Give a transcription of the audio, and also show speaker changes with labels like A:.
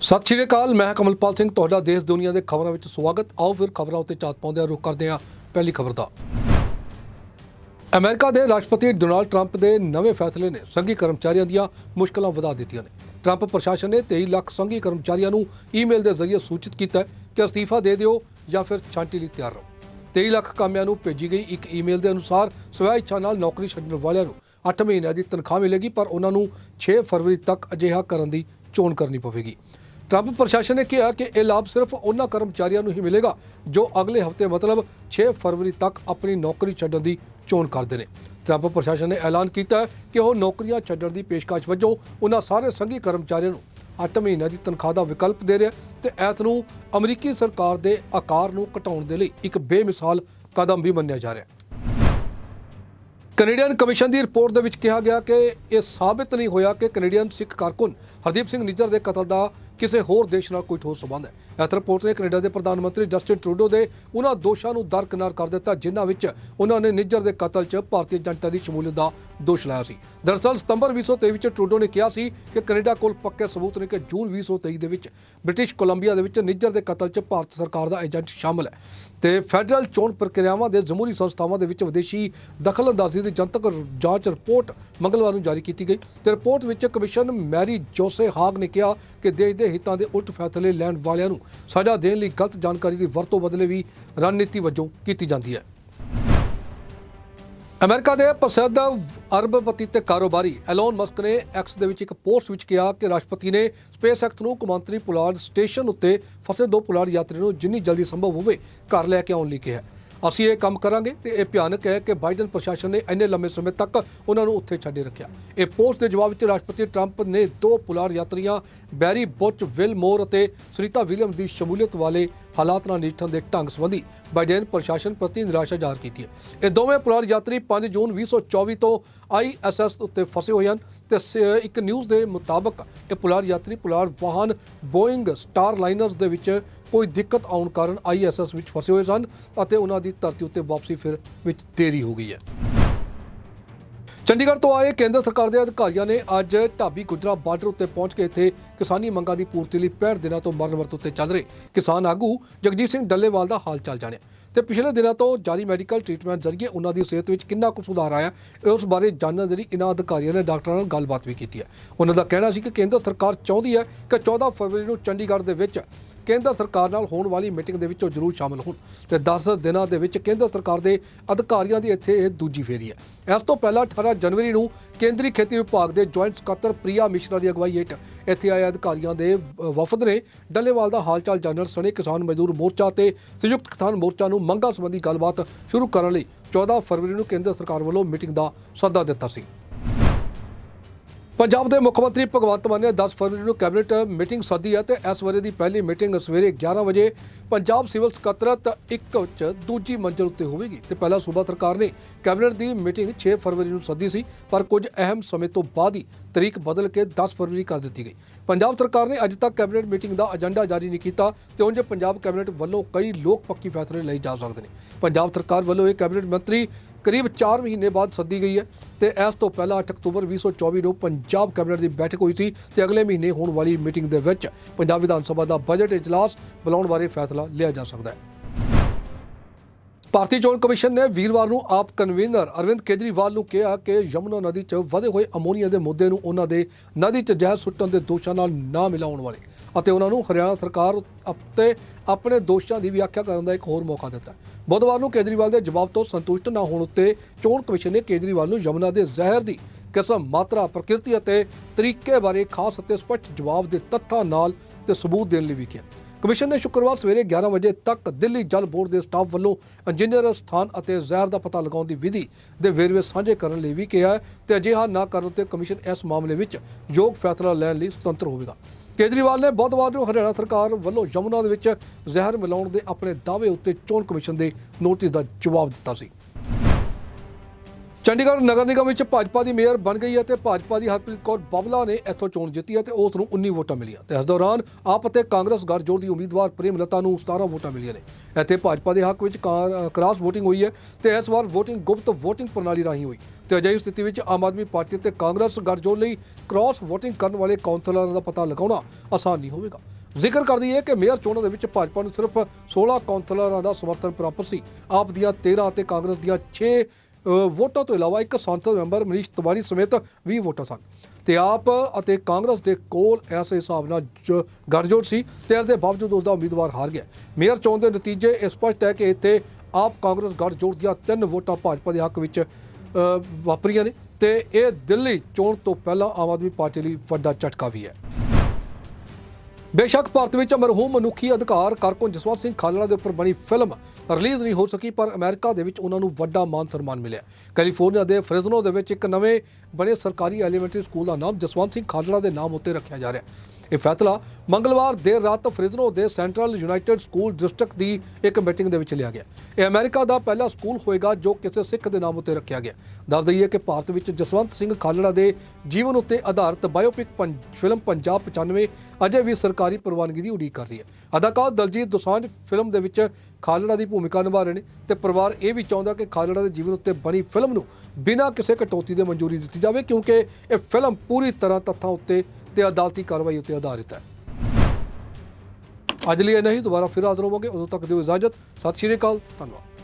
A: ਸਤਿ ਸ਼੍ਰੀ ਅਕਾਲ, ਮੈਂ ਕਮਲਪਾਲ ਸਿੰਘ। ਤੁਹਾਡਾ ਦੇਸ਼ ਦੁਨੀਆ ਦੇ ਖਬਰਾਂ ਵਿੱਚ ਸਵਾਗਤ। ਆਓ ਫਿਰ ਖਬਰਾਂ ਉੱਤੇ ਚਾਤ ਪਾਉਂਦੇ ਹਾਂ ਰੁਕ ਕਰਦੇ ਹਾਂ। ਪਹਿਲੀ ਖਬਰ ਦਾ। ਅਮਰੀਕਾ ਦੇ ਰਾਸ਼ਟਰਪਤੀ ਡੋਨਾਲਡ ਟਰੰਪ ਦੇ ਨਵੇਂ ਫੈਸਲੇ ਨੇ ਸੰਘੀ ਕਰਮਚਾਰੀਆਂ ਦੀਆਂ ਮੁਸ਼ਕਲਾਂ ਵਧਾ ਦਿੱਤੀਆਂ ਨੇ। ਟਰੰਪ ਪ੍ਰਸ਼ਾਸਨ ਨੇ 23 ਲੱਖ ਸੰਘੀ ਕਰਮਚਾਰੀਆਂ ਨੂੰ ਈਮੇਲ ਦੇ ਜ਼ਰੀਏ ਸੂਚਿਤ ਕੀਤਾ ਕਿ ਅਸਤੀਫਾ ਦੇ ਦਿਓ ਜਾਂ ਫਿਰ ਛਾਂਟੀ ਲਈ ਤਿਆਰ ਰਹੋ। 23 ਲੱਖ ਕਾਮਿਆਂ ਨੂੰ ਭੇਜੀ ਗਈ ਇੱਕ ਈਮੇਲ ਦੇ ਅਨੁਸਾਰ ਸਵੈ ਇੱਛਾ ਨਾਲ ਨੌਕਰੀ ਛੱਡਣ ਵਾਲਿਆਂ ਨੂੰ 8 ਮਹੀਨਿਆਂ ਦੀ ਤਨਖਾਹ ਮਿਲੇਗੀ, ਪਰ ਉਹਨਾਂ ਨੂੰ 6 ਫਰਵਰੀ ਤੱਕ ਅਜਿਹਾ ਕਰਨ ਦੀ ਚੋਣ ਕਰਨੀ ਪਵੇਗੀ। ਟਰੰਪ ਪ੍ਰਸ਼ਾਸਨ ਨੇ ਕਿਹਾ ਕਿ ਇਹ ਲਾਭ ਸਿਰਫ ਉਹਨਾਂ ਕਰਮਚਾਰੀਆਂ ਨੂੰ ਹੀ ਮਿਲੇਗਾ, ਜੋ ਅਗਲੇ ਹਫ਼ਤੇ ਮਤਲਬ 6 ਫਰਵਰੀ ਤੱਕ ਆਪਣੀ ਨੌਕਰੀ ਛੱਡਣ ਦੀ ਚੋਣ ਕਰਦੇ ਨੇ। ਟਰੰਪ ਪ੍ਰਸ਼ਾਸਨ ਨੇ ਐਲਾਨ ਕੀਤਾ ਕਿ ਉਹ ਨੌਕਰੀਆਂ ਛੱਡਣ ਦੀ ਪੇਸ਼ਕਸ਼ ਵਜੋਂ ਉਹਨਾਂ ਸਾਰੇ ਸੰਘੀ ਕਰਮਚਾਰੀਆਂ ਨੂੰ 8 ਮਹੀਨਿਆਂ ਦੀ ਤਨਖਾਹ ਦਾ ਵਿਕਲਪ ਦੇ ਰਿਹਾ ਤੇ ਐਤ ਨੂੰ ਅਮਰੀਕੀ ਸਰਕਾਰ ਦੇ ਆਕਾਰ ਨੂੰ ਘਟਾਉਣ ਦੇ ਲਈ ਇੱਕ ਬੇਮਿਸਾਲ ਕਦਮ ਵੀ ਮੰਨਿਆ ਜਾ ਰਿਹਾ ਹੈ। ਕੈਨੇਡੀਅਨ ਕਮਿਸ਼ਨ ਦੀ ਰਿਪੋਰਟ ਦੇ ਵਿੱਚ ਕਿਹਾ ਗਿਆ ਕਿ ਇਹ ਸਾਬਿਤ ਨਹੀਂ ਹੋਇਆ ਕਿ ਕੈਨੇਡੀਅਨ ਸਿੱਖ ਕਾਰਕੁਨ ਹਰਦੀਪ ਸਿੰਘ ਨਿੱਜਰ ਦੇ ਕਤਲ ਦਾ ਕਿਸੇ ਹੋਰ ਦੇਸ਼ ਨਾਲ ਕੋਈ ਠੋਸ ਸੰਬੰਧ ਹੈ। ਇਸ ਰਿਪੋਰਟ ਨੇ ਕੈਨੇਡਾ ਦੇ ਪ੍ਰਧਾਨ ਮੰਤਰੀ ਜਸਟਿਨ ਟਰੂਡੋ ਦੇ ਉਹਨਾਂ ਦੋਸ਼ਾਂ ਨੂੰ ਦਰਕਨਾਰ ਕਰ ਦਿੱਤਾ, ਜਿਨ੍ਹਾਂ ਵਿੱਚ ਉਹਨਾਂ ਨੇ ਨਿੱਜਰ ਦੇ ਕਤਲ 'ਚ ਭਾਰਤੀ ਜਨਤਾ ਦੀ ਸ਼ਮੂਲੀਅਤ ਦਾ ਦੋਸ਼ ਲਾਇਆ ਸੀ। ਦਰਅਸਲ ਸਤੰਬਰ 2023 ਵਿੱਚ ਟਰੂਡੋ ਨੇ ਕਿਹਾ ਸੀ ਕਿ ਕੈਨੇਡਾ ਕੋਲ ਪੱਕੇ ਸਬੂਤ ਨੇ ਕਿ ਜੂਨ 2023 ਦੇ ਵਿੱਚ ਬ੍ਰਿਟਿਸ਼ ਕੋਲੰਬੀਆ ਦੇ ਵਿੱਚ ਨਿੱਜਰ ਦੇ ਕਤਲ 'ਚ ਭਾਰਤ ਸਰਕਾਰ ਦਾ ਏਜੰਟ ਸ਼ਾਮਲ ਹੈ। ਤੇ ਫੈਡਰਲ ਚੋਣ ਪ੍ਰਕਿਰਿਆਵਾਂ ਦੇ ਜਮਹੂਰੀ ਸੰਸਥਾਵਾਂ ਦੇ ਵਿੱਚ ਵਿਦੇਸ਼ੀ ਦਖਲਅੰਦਾਜ਼ੀ ਦੀ ਜਨਤਕ ਜਾਂਚ ਰਿਪੋਰਟ ਮੰਗਲਵਾਰ ਨੂੰ ਜਾਰੀ ਕੀਤੀ ਗਈ ਤੇ ਰਿਪੋਰਟ ਵਿੱਚ ਕਮਿਸ਼ਨ ਮੈਰੀ ਜੋਸੇ ਹਾਗ ਨੇ ਕਿਹਾ ਕਿ ਦੇਸ਼ ਦੇ ਹਿੱਤਾਂ ਦੇ ਉਲਟ ਫੈਸਲੇ ਲੈਣ ਵਾਲਿਆਂ ਨੂੰ ਸਜ਼ਾ ਦੇਣ ਲਈ ਗਲਤ ਜਾਣਕਾਰੀ ਦੀ ਵਰਤੋਂ ਬਦਲੇ ਵੀ ਰਣਨੀਤੀ ਵਜੋਂ ਕੀਤੀ ਜਾਂਦੀ ਹੈ। ਅਮਰੀਕਾ ਦੇ ਪ੍ਰਸਿੱਧ ਅਰਬਪਤੀ ਤੇ ਕਾਰੋਬਾਰੀ ਐਲਨ ਮਸਕ ਨੇ ਐਕਸ ਦੇ ਵਿੱਚ ਇੱਕ ਪੋਸਟ ਵਿੱਚ ਕਿਹਾ ਕਿ ਰਾਸ਼ਟਰਪਤੀ ਨੇ ਸਪੇਸ ਐਕਸ ਨੂੰ ਕੌਮਾਂਤਰੀ ਪੁਲਾੜ ਸਟੇਸ਼ਨ ਉੱਤੇ ਫਸੇ ਦੋ ਪੁਲਾੜ ਯਾਤਰੀ ਨੂੰ ਜਿੰਨੀ ਜਲਦੀ ਸੰਭਵ ਹੋਵੇ ਘਰ ਲੈ ਕੇ ਆਉਣ ਲਈ ਕਿਹਾ। ਅਸੀਂ ਇਹ ਕੰਮ ਕਰਾਂਗੇ ਤੇ ਇਹ ਭਿਆਨਕ ਹੈ ਕਿ ਬਾਈਡਨ ਪ੍ਰਸ਼ਾਸਨ ਨੇ ਇੰਨੇ ਲੰਮੇ ਸਮੇਂ ਤੱਕ ਉਹਨਾਂ ਨੂੰ ਉੱਥੇ ਛੱਡੇ ਰੱਖਿਆ। ਇਹ ਪੋਸਟ ਦੇ ਜਵਾਬ ਵਿੱਚ ਰਾਸ਼ਟਰਪਤੀ ਟਰੰਪ ਨੇ ਦੋ ਪੁਲਾੜ ਯਾਤਰੀਆਂ, ਬੈਰੀ ਬੋੱਚ, ਵਿਲ ਮੋਰ ਅਤੇ ਸੁਨੀਤਾ ਵਿਲੀਅਮ ਦੀ ਸ਼ਮੂਲੀਅਤ ਵਾਲੇ ਹਾਲਾਤ ਨਾਲ ਨਜਿੱਠਣ ਦੇ ਢੰਗ ਸੰਬੰਧੀ ਬਾਈਡਨ ਪ੍ਰਸ਼ਾਸਨ ਪ੍ਰਤੀ ਨਿਰਾਸ਼ਾ ਜ਼ਾਹਰ ਕੀਤੀ ਹੈ। ਇਹ ਦੋਵੇਂ ਪੁਲਾੜ ਯਾਤਰੀ 5 ਜੂਨ 2024 ਤੋਂ ਆਈਐਸਐਸ ਉੱਤੇ ਫਸੇ ਹੋਏ ਹਨ ਤੇ ਸ- ਇੱਕ ਨਿਊਜ਼ ਦੇ ਮੁਤਾਬਕ ਇਹ ਪੁਲਾੜ ਯਾਤਰੀ ਪੁਲਾੜ ਵਾਹਨ ਬੋਇੰਗ ਸਟਾਰ ਲਾਈਨਰਸ ਦੇ ਵਿੱਚ ਕੋਈ ਦਿੱਕਤ ਆਉਣ ਕਾਰਨ ਆਈਐਸਐਸ ਵਿੱਚ ਫਸੇ ਹੋਏ ਸਨ ਅਤੇ ਉਹਨਾਂ ਦੀ ਧਰਤੀ ਉੱਤੇ ਵਾਪਸੀ ਫਿਰ ਵਿੱਚ ਦੇਰੀ ਹੋ ਗਈ ਹੈ। ਚੰਡੀਗੜ੍ਹ ਤੋਂ ਆਏ ਕੇਂਦਰ ਸਰਕਾਰ ਦੇ ਅਧਿਕਾਰੀਆਂ ਨੇ ਅੱਜ ਢਾਬੀ ਗੁਜਰਾ ਬਾਰਡਰ ਉੱਤੇ ਪਹੁੰਚ ਕੇ ਇੱਥੇ ਕਿਸਾਨੀ ਮੰਗਾਂ ਦੀ ਪੂਰਤੀ ਲਈ 65 ਦਿਨਾਂ ਤੋਂ ਮਰਨ ਵਰਤ ਉੱਤੇ ਚੱਲ ਰਹੇ ਕਿਸਾਨ ਆਗੂ ਜਗਜੀਤ ਸਿੰਘ ਡੱਲੇਵਾਲ ਦਾ ਹਾਲ ਚਾਲ ਜਾਣਿਆ। ਤੇ ਪਿਛਲੇ ਦਿਨਾਂ ਤੋਂ ਜਾਰੀ ਮੈਡੀਕਲ ਟ੍ਰੀਟਮੈਂਟ ਜ਼ਰੀਏ ਉਹਨਾਂ ਦੀ ਸਿਹਤ ਵਿੱਚ ਕਿੰਨਾ ਕੁ ਸੁਧਾਰ ਆਇਆ, ਉਸ ਬਾਰੇ ਜਾਣਨ ਦੇ ਲਈ ਇਹਨਾਂ ਅਧਿਕਾਰੀਆਂ ਨੇ ਡਾਕਟਰਾਂ ਨਾਲ ਗੱਲਬਾਤ ਵੀ ਕੀਤੀ ਹੈ। ਉਹਨਾਂ ਦਾ ਕਹਿਣਾ ਸੀ ਕਿ ਕੇਂਦਰ ਸਰਕਾਰ ਚਾਹੁੰਦੀ ਹੈ ਕਿ 14 ਫਰਵਰੀ ਨੂੰ ਚੰਡੀਗੜ੍ਹ ਦੇ ਵਿੱਚ ਕੇਂਦਰ ਸਰਕਾਰ ਨਾਲ ਹੋਣ ਵਾਲੀ ਮੀਟਿੰਗ ਦੇ ਵਿੱਚ ਉਹ ਜ਼ਰੂਰ ਸ਼ਾਮਲ ਹੋਣ ਤੇ 10 ਦਿਨਾਂ ਦੇ ਵਿੱਚ ਕੇਂਦਰ ਸਰਕਾਰ ਦੇ ਅਧਿਕਾਰੀਆਂ ਦੀ ਇੱਥੇ ਇਹ ਦੂਜੀ ਫੇਰੀ ਹੈ। ਇਸ ਤੋਂ ਪਹਿਲਾਂ 18 ਜਨਵਰੀ ਨੂੰ ਕੇਂਦਰੀ ਖੇਤੀ ਵਿਭਾਗ ਦੇ ਜੁਆਇੰਟ ਸਕੱਤਰ ਪ੍ਰਿਆ ਮਿਸ਼ਰਾ ਦੀ ਅਗਵਾਈ ਹੇਠ ਇੱਥੇ ਆਏ ਅਧਿਕਾਰੀਆਂ ਦੇ ਵਫਦ ਨੇ ਡੱਲੇਵਾਲ ਦਾ ਹਾਲਚਾਲ ਜਾਣਨ ਸਣੇ ਕਿਸਾਨ ਮਜ਼ਦੂਰ ਮੋਰਚਾ ਤੇ ਸੰਯੁਕਤ ਕਿਸਾਨ ਮੋਰਚਾ ਨੂੰ ਮੰਗਾਂ ਸੰਬੰਧੀ ਗੱਲਬਾਤ ਸ਼ੁਰੂ ਕਰਨ ਲਈ 14 ਫਰਵਰੀ ਨੂੰ ਕੇਂਦਰ ਸਰਕਾਰ ਵੱਲੋਂ ਮੀਟਿੰਗ ਦਾ ਸੱਦਾ ਦਿੱਤਾ ਸੀ। ਪੰਜਾਬ ਦੇ ਮੁੱਖ ਮੰਤਰੀ ਭਗਵੰਤ ਮਾਨ ਨੇ 10 ਫਰਵਰੀ ਨੂੰ ਕੈਬਨਿਟ ਮੀਟਿੰਗ ਸੱਦੀ ਹੈ ਤੇ ਇਸ ਵਰੇ ਦੀ ਪਹਿਲੀ ਮੀਟਿੰਗ ਸਵੇਰੇ 11 ਵਜੇ ਪੰਜਾਬ ਸਿਵਲ ਸਕੱਤਰਤ 1 ਵਿੱਚ ਦੂਜੀ ਮੰਜ਼ਲ ਉੱਤੇ ਹੋਵੇਗੀ ਤੇ ਪਹਿਲਾਂ ਸੂਬਾ ਸਰਕਾਰ ਨੇ ਕੈਬਨਿਟ ਦੀ ਮੀਟਿੰਗ 6 ਫਰਵਰੀ ਨੂੰ ਸੱਦੀ ਸੀ, ਪਰ ਕੁਝ ਅਹਿਮ ਸਮੇਂ ਤੋਂ ਬਾਅਦ ਹੀ ਤਰੀਕ ਬਦਲ ਕੇ 10 ਫਰਵਰੀ ਕਰ ਦਿੱਤੀ ਗਈ। ਪੰਜਾਬ ਸਰਕਾਰ ਨੇ ਅੱਜ ਤੱਕ ਕੈਬਨਿਟ ਮੀਟਿੰਗ ਦਾ ਏਜੰਡਾ ਜਾਰੀ ਨਹੀਂ ਕੀਤਾ ਤੇ ਉਂਝ ਪੰਜਾਬ ਕੈਬਨਿਟ ਵੱਲੋਂ ਕਈ ਲੋਕ ਪੱਕੀ ਫੈਸਲੇ ਲਏ ਜਾ ਸਕਦੇ ਨੇ। ਪੰਜਾਬ ਸਰਕਾਰ ਵੱਲੋਂ ਇਹ ਕੈਬਨਿਟ ਮੰਤਰੀ ਕਰੀਬ 4 ਮਹੀਨੇ ਬਾਅਦ ਸੱਦੀ ਗਈ ਹੈ ਤੇ ਇਸ ਤੋਂ ਪਹਿਲਾਂ 8 ਅਕਤੂਬਰ 2024 ਨੂੰ ਪੰਜਾਬ ਕੈਬਨਿਟ ਦੀ ਬੈਠਕ ਹੋਈ ਸੀ ਤੇ ਅਗਲੇ ਮਹੀਨੇ ਹੋਣ ਵਾਲੀ ਮੀਟਿੰਗ ਦੇ ਵਿੱਚ ਪੰਜਾਬ ਵਿਧਾਨ ਸਭਾ ਦਾ ਬਜਟ ਇਜਲਾਸ ਬੁਲਾਉਣ ਬਾਰੇ ਫੈਸਲਾ ਲਿਆ ਜਾ ਸਕਦਾ ਹੈ। ਭਾਰਤੀ ਚੋਣ ਕਮਿਸ਼ਨ ਨੇ ਵੀਰਵਾਰ ਨੂੰ ਆਪ ਕਨਵੀਨਰ ਅਰਵਿੰਦ ਕੇਜਰੀਵਾਲ ਨੂੰ ਕਿਹਾ ਕਿ ਯਮੁਨਾ ਨਦੀ 'ਚ ਵਧੇ ਹੋਏ ਅਮੋਨੀਆ ਦੇ ਮੁੱਦੇ ਨੂੰ ਉਹਨਾਂ ਦੇ ਨਦੀ 'ਚ ਜ਼ਹਿਰ ਸੁੱਟਣ ਦੇ ਦੋਸ਼ਾਂ ਨਾਲ ਨਾ ਮਿਲਾਉਣ ਵਾਲੇ। ਅਤੇ ਉਹਨਾਂ ਨੂੰ ਹਰਿਆਣਾ ਸਰਕਾਰ ਉੱਤੇ ਆਪਣੇ ਦੋਸ਼ਾਂ ਦੀ ਵਿਆਖਿਆ ਕਰਨ ਦਾ ਇੱਕ ਹੋਰ ਮੌਕਾ ਦਿੱਤਾ। ਬੁੱਧਵਾਰ ਨੂੰ ਕੇਜਰੀਵਾਲ ਦੇ ਜਵਾਬ ਤੋਂ ਸੰਤੁਸ਼ਟ ਨਾ ਹੋਣ ਉੱਤੇ ਚੋਣ ਕਮਿਸ਼ਨ ਨੇ ਕੇਜਰੀਵਾਲ ਨੂੰ ਯਮੁਨਾ ਦੇ ਜ਼ਹਿਰ ਦੀ ਕਿਸਮ, ਮਾਤਰਾ, ਪ੍ਰਕਿਰਤੀ ਅਤੇ ਤਰੀਕੇ ਬਾਰੇ ਖਾਸ ਅਤੇ ਸਪਸ਼ਟ ਜਵਾਬ ਦੇ ਤੱਥਾਂ ਨਾਲ ਤੇ ਸਬੂਤ ਦੇਣ ਲਈ ਵੀ ਕਿਹਾ। ਕਮਿਸ਼ਨ ਨੇ ਸ਼ੁੱਕਰਵਾਰ ਸਵੇਰੇ 11 ਵਜੇ ਤੱਕ ਦਿੱਲੀ ਜਲ ਬੋਰਡ ਦੇ ਸਟਾਫ ਵੱਲੋਂ ਇੰਜੀਨੀਅਰ ਸਥਾਨ ਅਤੇ ਜ਼ਹਿਰ ਦਾ ਪਤਾ ਲਗਾਉਣ ਦੀ ਵਿਧੀ ਦੇ ਵੇਰਵੇ ਸਾਂਝੇ ਕਰਨ ਲਈ ਵੀ ਕਿਹਾ ਹੈ ਤੇ ਅਜਿਹਾ ਨਾ ਕਰਨ ਉੱਤੇ ਕਮਿਸ਼ਨ ਇਸ ਮਾਮਲੇ ਵਿੱਚ ਯੋਗ ਫੈਸਲਾ ਲੈਣ ਲਈ ਸੁਤੰਤਰ ਹੋਵੇਗਾ। ਕੇਜਰੀਵਾਲ ਨੇ ਬੁੱਧਵਾਰ ਨੂੰ ਹਰਿਆਣਾ ਸਰਕਾਰ ਵੱਲੋਂ ਯਮੁਨਾ ਦੇ ਵਿੱਚ ਜ਼ਹਿਰ ਮਿਲਾਉਣ ਦੇ ਆਪਣੇ ਦਾਅਵੇ ਉੱਤੇ ਚੋਣ ਕਮਿਸ਼ਨ ਦੇ ਨੋਟਿਸ ਦਾ ਜਵਾਬ ਦਿੱਤਾ ਸੀ। ਚੰਡੀਗੜ੍ਹ ਨਗਰ ਨਿਗਮ ਵਿੱਚ ਭਾਜਪਾ ਦੀ ਮੇਅਰ ਬਣ ਗਈ ਹੈ ਤੇ ਭਾਜਪਾ ਦੀ ਹਰਪ੍ਰੀਤ ਕੌਰ ਬਾਬਲਾ ਨੇ ਇੱਥੋਂ ਚੋਣ ਜਿੱਤੀ ਹੈ ਤੇ ਉਸ ਨੂੰ 19 ਵੋਟਾਂ ਮਿਲੀਆਂ। ਤੇ ਇਸ ਦੌਰਾਨ ਆਪ ਅਤੇ ਕਾਂਗਰਸ ਗੱਠਜੋੜ ਦੀ ਉਮੀਦਵਾਰ ਪ੍ਰੇਮ ਲਤਾ ਨੂੰ 17 ਵੋਟਾਂ ਮਿਲੀਆਂ ਨੇ। ਇੱਥੇ ਭਾਜਪਾ ਦੇ ਹੱਕ ਵਿੱਚ ਕਾਂ- ਕ੍ਰਾਸ ਵੋਟਿੰਗ ਹੋਈ ਹੈ ਤੇ ਇਸ ਵਾਰ ਵੋਟਿੰਗ ਗੁਪਤ ਵੋਟਿੰਗ ਪ੍ਰਣਾਲੀ ਰਾਹੀਂ ਹੋਈ। ਤੇ ਅਜਿਹੀ ਸਥਿਤੀ ਵਿੱਚ ਆਮ ਆਦਮੀ ਪਾਰਟੀ ਤੇ ਕਾਂਗਰਸ ਗੱਠਜੋੜ ਲਈ ਕ੍ਰਾਸ ਵੋਟਿੰਗ ਕਰਨ ਵਾਲੇ ਕਾਉਂਸਲਰਾਂ ਦਾ ਪਤਾ ਲਗਾਉਣਾ ਆਸਾਨ ਨਹੀਂ ਹੋਵੇਗਾ। ਜ਼ਿਕਰ ਕਰਦੀ ਹੈ ਕਿ ਮੇਅਰ ਚੋਣਾਂ ਦੇ ਵਿੱਚ ਭਾਜਪਾ ਨੂੰ ਸਿਰਫ 16 ਕਾਉਂਸਲਰਾਂ ਦਾ ਸਮਰਥਨ ਪ੍ਰਾਪਤ ਸੀ। ਆਪ ਦੀਆਂ 13 ਅਤੇ ਕਾਂਗਰਸ ਦੀਆਂ 6 ਵੋਟਾਂ ਤੋਂ ਇਲਾਵਾ ਇੱਕ ਸੰਸਦ ਮੈਂਬਰ ਮਨੀਸ਼ ਤਿਵਾਰੀ ਸਮੇਤ 20 ਵੋਟਾਂ ਸਨ। ਤੇ ਆਪ ਅਤੇ ਕਾਂਗਰਸ ਦੇ ਕੋਲ ਐਸੇ ਹਿਸਾਬ ਨਾਲ ਜ- ਗੱਠਜੋੜ ਸੀ ਤੇ ਇਸ ਦੇ ਬਾਵਜੂਦ ਉਸ ਦਾ ਉਮੀਦਵਾਰ ਹਾਰ ਗਿਆ। ਮੇਅਰ ਚੋਣ ਦੇ ਨਤੀਜੇ ਇਹ ਸਪਸ਼ਟ ਹੈ ਕਿ ਇੱਥੇ ਆਪ ਕਾਂਗਰਸ ਗੱਠਜੋੜ ਦੀਆਂ ਤਿੰਨ ਵੋਟਾਂ ਭਾਜਪਾ ਦੇ ਹੱਕ ਵਿੱਚ ਵਾਪਰੀਆਂ ਨੇ ਤੇ ਇਹ ਦਿੱਲੀ ਚੋਣ ਤੋਂ ਪਹਿਲਾਂ ਆਮ ਆਦਮੀ ਪਾਰਟੀ ਲਈ ਵੱਡਾ ਝਟਕਾ ਵੀ ਹੈ। ਬੇਸ਼ੱਕ ਭਾਰਤ ਵਿੱਚ ਮਰਹੂਮ ਮਨੁੱਖੀ ਅਧਿਕਾਰ ਕਾਰਕੁਨ ਜਸਵੰਤ ਸਿੰਘ ਖਾਲੜਾ ਦੇ ਉੱਪਰ ਬਣੀ ਫਿਲਮ ਰਿਲੀਜ਼ ਨਹੀਂ ਹੋ ਸਕੀ, ਪਰ ਅਮਰੀਕਾ ਦੇ ਵਿੱਚ ਉਹਨਾਂ ਨੂੰ ਵੱਡਾ ਮਾਨ ਸਨਮਾਨ ਮਿਲਿਆ। ਕੈਲੀਫੋਰਨੀਆ ਦੇ ਫ੍ਰੈਜ਼ਨੋ ਦੇ ਵਿੱਚ ਇੱਕ ਨਵੇਂ ਬਣੇ ਸਰਕਾਰੀ ਐਲੀਮੈਂਟਰੀ ਸਕੂਲ ਦਾ ਨਾਮ ਜਸਵੰਤ ਸਿੰਘ ਖਾਲੜਾ ਦੇ ਨਾਮ ਉੱਤੇ ਰੱਖਿਆ ਜਾ ਰਿਹਾ ਇਹ ਫੈਸਲਾ ਮੰਗਲਵਾਰ ਦੇਰ ਰਾਤ ਫ੍ਰਿਜ਼ਨੋ ਦੇ ਸੈਂਟਰਲ ਯੂਨਾਈਟਿਡ ਸਕੂਲ ਡਿਸਟ੍ਰਿਕਟ ਦੀ ਇੱਕ ਮੀਟਿੰਗ ਦੇ ਵਿੱਚ ਲਿਆ ਗਿਆ। ਇਹ ਅਮਰੀਕਾ ਦਾ ਪਹਿਲਾ ਸਕੂਲ ਹੋਏਗਾ ਜੋ ਕਿਸੇ ਸਿੱਖ ਦੇ ਨਾਮ ਉੱਤੇ ਰੱਖਿਆ ਗਿਆ। ਦੱਸ ਦਈਏ ਕਿ ਭਾਰਤ ਵਿੱਚ ਜਸਵੰਤ ਸਿੰਘ ਖਾਲੜਾ ਦੇ ਜੀਵਨ ਉੱਤੇ ਆਧਾਰਿਤ ਬਾਇਓਪਿਕ ਪੰ- ਫਿਲਮ ਪੰਜਾਬ 95 ਅਜੇ ਵੀ ਸਰਕਾਰੀ ਪ੍ਰਵਾਨਗੀ ਦੀ ਉਡੀਕ ਕਰ ਰਹੀ ਹੈ। ਅਦਾਕਾਰ ਦਲਜੀਤ ਦੋਸਾਂਝ ਫਿਲਮ ਦੇ ਵਿੱਚ ਖਾਲੜਾ ਦੀ ਭੂਮਿਕਾ ਨਿਭਾ ਰਹੇ ਨੇ ਤੇ ਪਰਿਵਾਰ ਇਹ ਵੀ ਚਾਹੁੰਦਾ ਕਿ ਖਾਲੜਾ ਦੇ ਜੀਵਨ ਉੱਤੇ ਬਣੀ ਫਿਲਮ ਨੂੰ ਬਿਨਾਂ ਕਿਸੇ ਕਟੌਤੀ ਦੇ ਮਨਜ਼ੂਰੀ ਦਿੱਤੀ ਜਾਵੇ, ਕਿਉਂਕਿ ਇਹ ਫਿਲਮ ਪੂਰੀ ਤਰ੍ਹਾਂ ਤੱਥਾਂ ਉੱਤੇ ਤੇ ਅਦਾਲਤੀ ਕਾਰਵਾਈ ਉੱਤੇ ਆਧਾਰਿਤ ਹੈ। ਅੱਜ ਲਈ ਇਹ ਨਹੀਂ ਦੁਬਾਰਾ ਫਿਰ ਹਾਜ਼ਰ ਹੋਵਾਂਗੇ। ਉਦੋਂ ਤੱਕ ਦਿਓ ਇਜਾਜ਼ਤ। ਸਤਿ ਸ਼੍ਰੀ ਅਕਾਲ। ਧੰਨਵਾਦ।